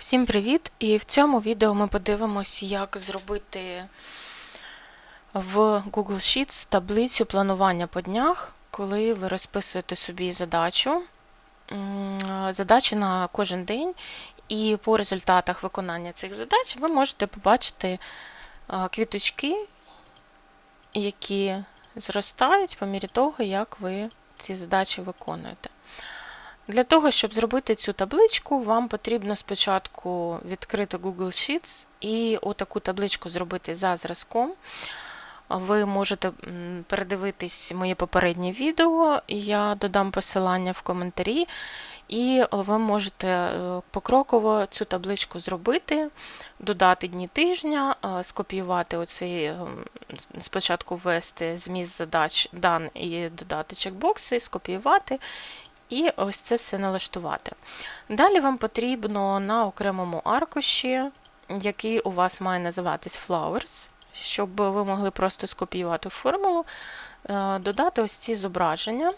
Всім привіт! І в цьому відео ми подивимось, як зробити в Google Sheets таблицю планування по днях, коли ви розписуєте собі задачу, задачі на кожен день, і по результатах виконання цих задач ви можете побачити квіточки, які зростають по мірі того, як ви ці задачі виконуєте. Для того, щоб зробити цю табличку, вам потрібно спочатку відкрити Google Sheets і отаку табличку зробити за зразком. Ви можете передивитись моє попереднє відео, я додам посилання в коментарі, і ви можете е, покроково цю табличку зробити, додати дні тижня, е, скопіювати оцей, е, спочатку ввести зміст задач дан і додати чекбокси, скопіювати і ось це все налаштувати. Далі вам потрібно на окремому аркуші, який у вас має називатись Flowers, щоб ви могли просто скопіювати формулу, е, додати ось ці зображення,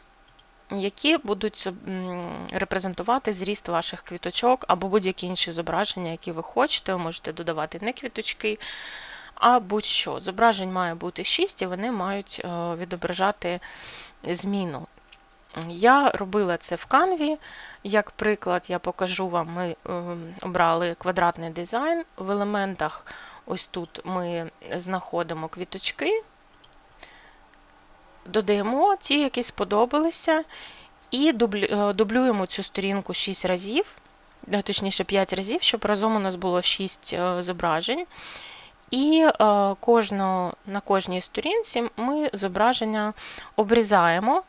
які будуть репрезентувати зріст ваших квіточок або будь-які інші зображення, які ви хочете. Ви можете додавати не квіточки, а будь-що. Зображень має бути 6, і вони мають е, відображати зміну. Я робила це в канві. Як приклад, я покажу вам, ми ем, обрали квадратний дизайн. В елементах, ось тут ми знаходимо квіточки, додаємо ті, які сподобалися, і дублюємо цю сторінку 6 разів, е, точніше 5 разів, щоб разом у нас було 6 е, зображень. І е, кожну, на кожній сторінці ми зображення обрізаємо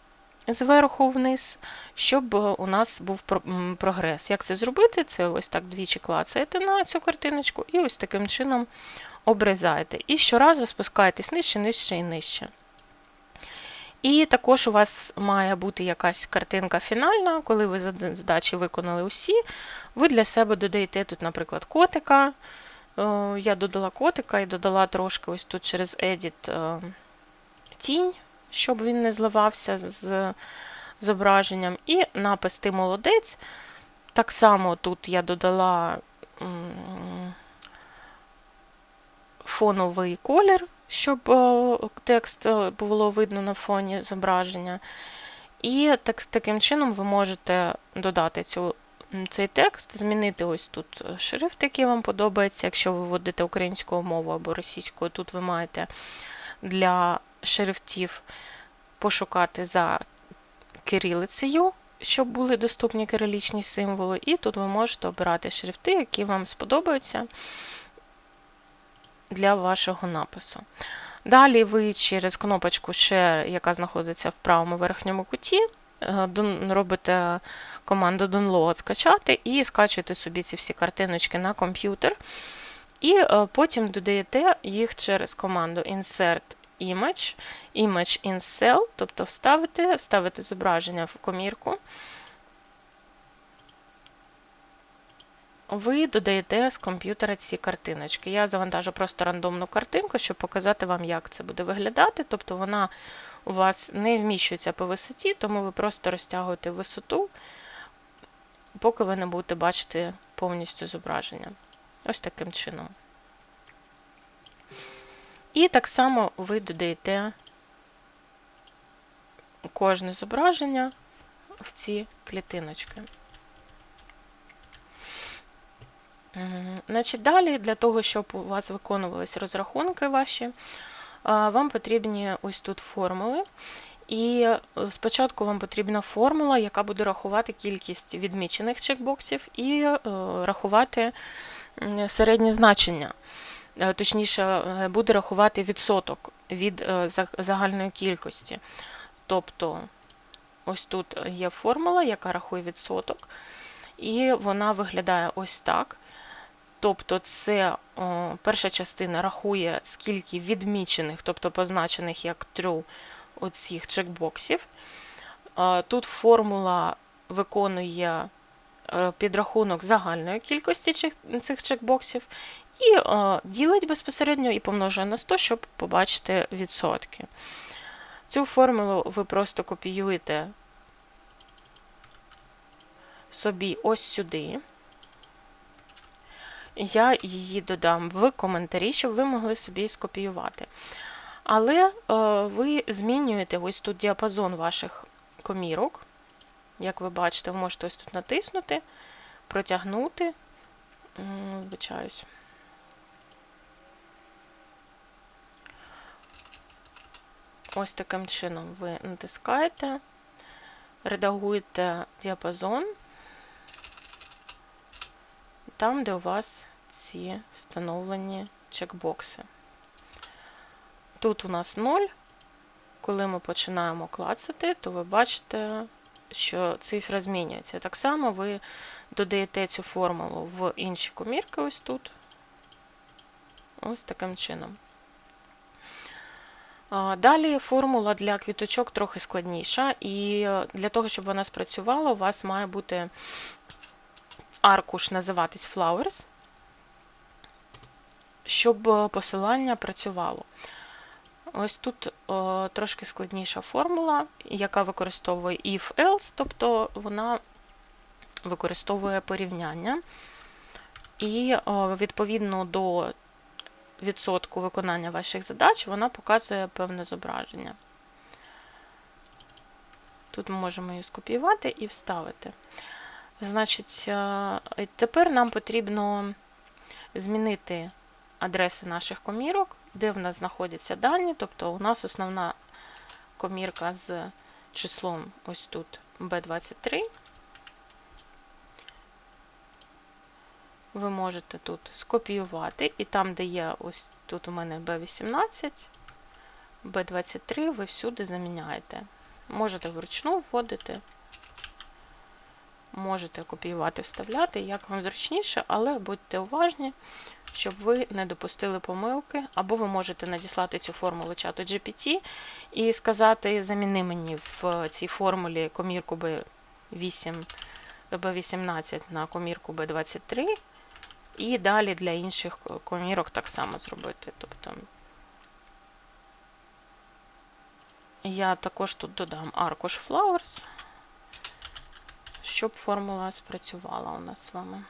зверху вниз, щоб у нас був прогрес. Як це зробити? Це ось так двічі клацаєте на цю картиночку і ось таким чином обрізаєте. І щоразу спускаєтесь нижче, нижче і нижче. І також у вас має бути якась картинка фінальна, коли ви задачі виконали усі, ви для себе додаєте тут, наприклад, котика. Я додала котика і додала трошки ось тут через Edit е, тінь щоб він не зливався з зображенням. І напис Ти молодець. Так само тут я додала фоновий колір, щоб е, текст е, було видно на фоні зображення. І так, таким чином ви можете додати цю, цей текст, змінити ось тут шрифт, який вам подобається. Якщо ви вводите українською мовою або російською, тут ви маєте для шрифтів пошукати за кирилицею, щоб були доступні кирилічні символи, і тут ви можете обирати шрифти, які вам сподобаються для вашого напису. Далі ви через кнопочку Share, яка знаходиться в правому верхньому куті, е, робите команду Download скачати і скачуєте собі ці всі картиночки на комп'ютер. І е, потім додаєте їх через команду Insert image, image in cell, тобто вставити, вставити зображення в комірку. Ви додаєте з комп'ютера ці картиночки. Я завантажу просто рандомну картинку, щоб показати вам, як це буде виглядати. Тобто вона у вас не вміщується по висоті, тому ви просто розтягуєте висоту, поки ви не будете бачити повністю зображення. Ось таким чином. І так само ви додаєте кожне зображення в ці клітиночки. Значить, Далі, для того, щоб у вас виконувалися розрахунки ваші, вам потрібні ось тут формули. І е, спочатку вам потрібна формула, яка буде рахувати кількість відмічених чекбоксів і е, рахувати середнє значення. Е, точніше, е, буде рахувати відсоток від е, загальної кількості. Тобто, ось тут є формула, яка рахує відсоток, і вона виглядає ось так. Тобто, це о, перша частина рахує, скільки відмічених, тобто позначених як true оцих чекбоксів. Тут формула виконує підрахунок загальної кількості цих чекбоксів, і о, ділить безпосередньо і помножує на 100, щоб побачити відсотки. Цю формулу ви просто копіюєте собі ось сюди. я її додам в коментарі, щоб ви могли собі скопіювати. Але е, ви змінюєте ось тут діапазон ваших комірок. Як ви бачите, ви можете ось тут натиснути, протягнути. Вибачаюсь. Ось таким чином ви натискаєте, редагуєте діапазон там, де у вас ці встановлені чекбокси. Тут у нас 0. Коли ми починаємо клацати, то ви бачите, що цифра змінюється. Так само ви додаєте цю формулу в інші комірки, ось тут. Ось таким чином. Далі формула для квіточок трохи складніша, і для того, щоб вона спрацювала, у вас має бути аркуш називатись Flowers, щоб е, посилання працювало. Ось тут о, трошки складніша формула, яка використовує if-else, тобто вона використовує порівняння. І о, відповідно до відсотку виконання ваших задач, вона показує певне зображення. Тут ми можемо її скопіювати і вставити. Значить, е, тепер нам потрібно змінити адреси наших комірок, де в нас знаходяться дані. Тобто у нас основна комірка з числом ось тут B23. Ви можете тут скопіювати, і там, де є ось тут у мене B18, B23, ви всюди заміняєте. Можете вручну вводити. Можете копіювати, вставляти, як вам зручніше, але будьте уважні, щоб ви не допустили помилки, або ви можете надіслати цю формулу чату GPT і сказати, заміни мені в цій формулі комірку B8, B18 на комірку B23, і далі для інших комірок так само зробити. Тобто я також тут додам аркуш Flowers щоб формула спрацювала у нас з вами.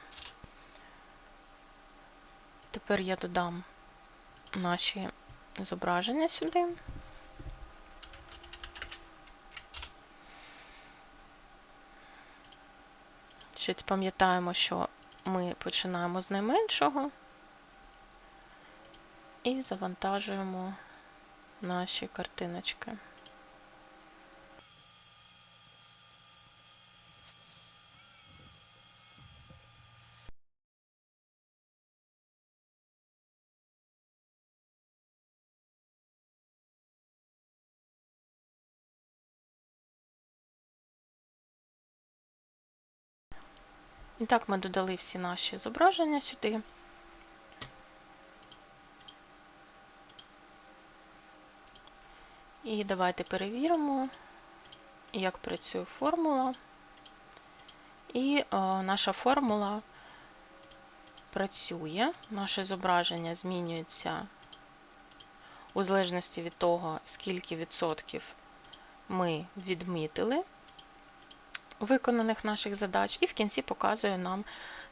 Тепер я додам наші зображення сюди. Ще пам'ятаємо, що ми починаємо з найменшого і завантажуємо наші картиночки. І так, ми додали всі наші зображення сюди. І давайте перевіримо, як працює формула. І о, наша формула працює, наше зображення змінюється у залежності від того, скільки відсотків ми відмітили виконаних наших задач, і в кінці показує нам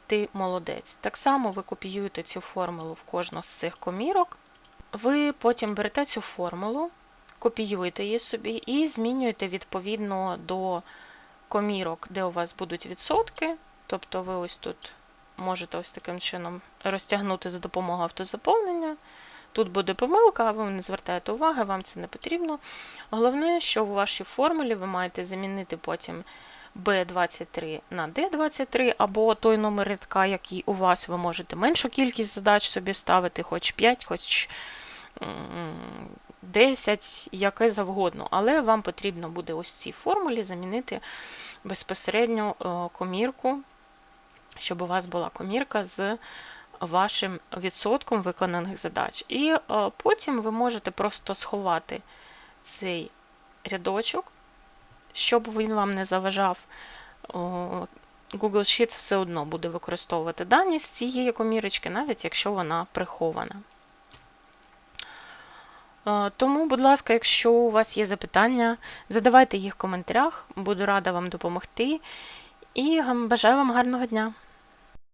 ти молодець. Так само ви копіюєте цю формулу в кожну з цих комірок. Ви потім берете цю формулу, копіюєте її собі і змінюєте відповідно до комірок, де у вас будуть відсотки. Тобто ви ось тут можете ось таким чином розтягнути за допомогою автозаповнення. Тут буде помилка, а ви не звертаєте уваги, вам це не потрібно. Головне, що в вашій формулі ви маєте замінити потім B23 на D23, або той номер рядка, який у вас, ви можете меншу кількість задач собі ставити, хоч 5, хоч 10, яке завгодно. Але вам потрібно буде ось цій формулі замінити безпосередньо е, комірку, щоб у вас була комірка з вашим відсотком виконаних задач. І е, потім ви можете просто сховати цей рядочок щоб він вам не заважав, Google Sheets все одно буде використовувати дані з цієї комірочки, навіть якщо вона прихована. Тому, будь ласка, якщо у вас є запитання, задавайте їх в коментарях, буду рада вам допомогти. І бажаю вам гарного дня!